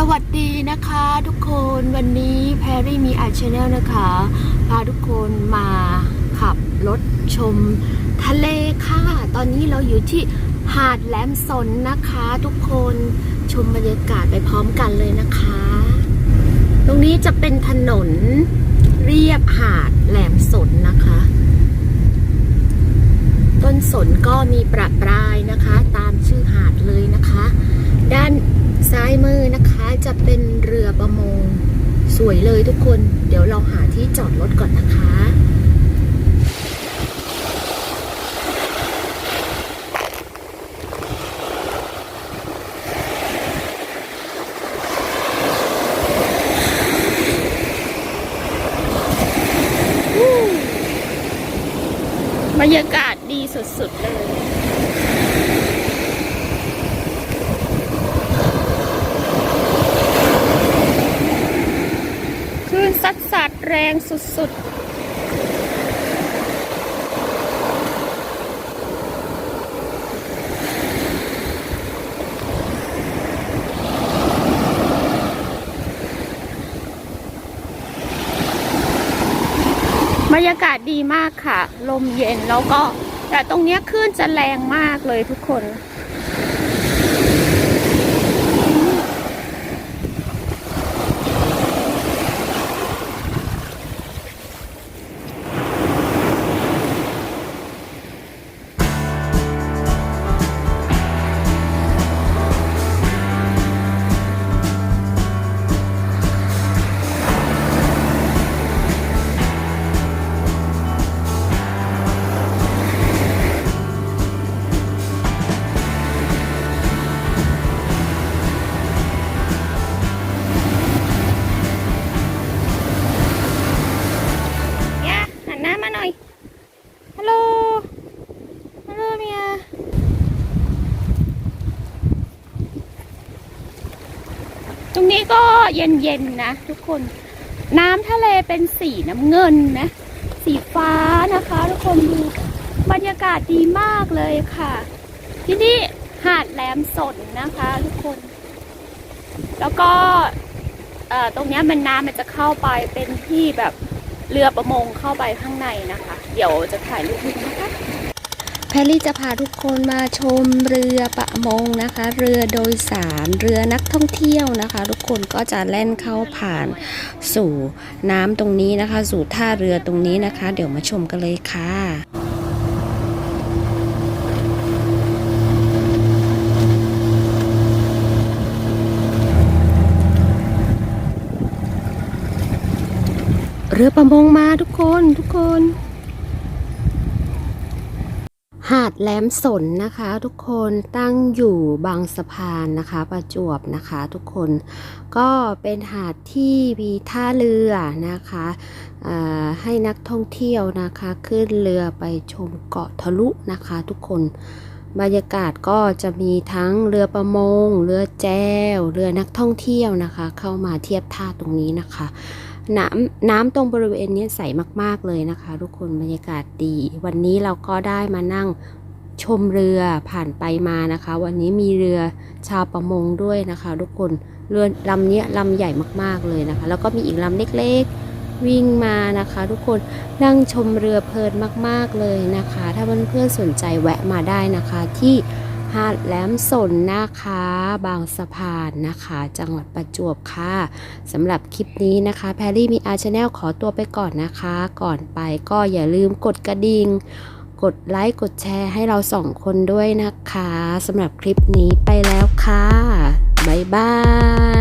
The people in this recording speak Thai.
สวัสดีนะคะทุกคนวันนี้แพรรี่มีอาชแนลนะคะ พาทุกคนมาขับรถชมทะเลค่ะ ตอนนี้เราอยู่ที่หาดแหลมสนนะคะทุกคนชมบรรยากาศไปพร้อมกันเลยนะคะ ตรงนี้จะเป็นถนนเรียบหาดแหลมสนนะคะ ต้นสนก็มีประปรายนะคะ ตามชื่อหาดเลยนะคะ ด้านซ้ายมือนะคะ จะเป็นเรือประมง สวยเลยทุกคน เดี๋ยวเราหาที่จอดรถก่อนนะคะบรรยากาศดีสุดๆเลย คลื่นซัดสัดแรงสุดๆบรรยากาศดีมากค่ะ ลมเย็นแล้วก็ แต่ตรงนี้คลื่นจะแรงมากเลยทุกคน ฮัลโหล ฮัลโหลเมียตรงนี้ก็เย็นๆนะทุกคน น้ำทะเลเป็นสีน้ำเงินนะ สีฟ้านะคะ ทุกคนดูบรรยากาศดีมากเลยค่ะ ที่นี่หาดแหลมสนนะคะ ทุกคน แล้วก็ตรงนี้มันน้ำมันจะเข้าไปเป็นที่แบบ เรือประมงเข้าไปข้างในนะคะ เดี๋ยวจะถ่ายรูปให้นะคะแพรรี่จะพาทุกคนมาชมเรือประมงนะคะ เรือโดยสารเรือนักท่องเที่ยวนะคะ ทุกคนก็จะแล่นเข้าผ่านสู่น้ำตรงนี้นะคะ สู่ท่าเรือตรงนี้นะคะ เดี๋ยวมาชมกันเลยค่ะ เรือประมงมาทุกคนทุกคน หาดแหลมสนนะคะ ทุกคนตั้งอยู่บางสะพานนะคะ ประจวบนะคะ ทุกคนก็เป็นหาดที่มีท่าเรือนะคะให้นักท่องเที่ยวนะคะ ขึ้นเรือไปชมเกาะทะลุนะคะ ทุกคนบรรยากาศก็จะมีทั้งเรือประมง เรือแจว เรือนักท่องเที่ยวนะคะ เข้ามาเทียบท่าตรงนี้นะคะ น้ำน้ำตรงบริเวณนี้ใสมากๆเลยนะคะ ทุกคนบรรยากาศดี วันนี้เราก็ได้มานั่งชมเรือผ่านไปมานะคะ วันนี้มีเรือชาวประมงด้วยนะคะ ทุกคนเรือลำนี้ลำใหญ่มากๆเลยนะคะ แล้วก็มีอีกลำเล็กๆวิ่งมานะคะ ทุกคนนั่งชมเรือเพลินมากๆเลยนะคะ ถ้าเพื่อนๆสนใจแวะมาได้นะคะที่ หาดแหลมสนนะคะ บางสะพานนะคะ จังหวัดประจวบค่ะสำหรับคลิปนี้นะคะ แพรรี่มีอาชแนลขอตัวไปก่อนนะคะ ก่อนไปก็อย่าลืมกดกระดิ่งกดไลค์ กดแชร์ให้เราสองคนด้วยนะคะสำหรับคลิปนี้ไปแล้วค่ะ บ๊ายบาย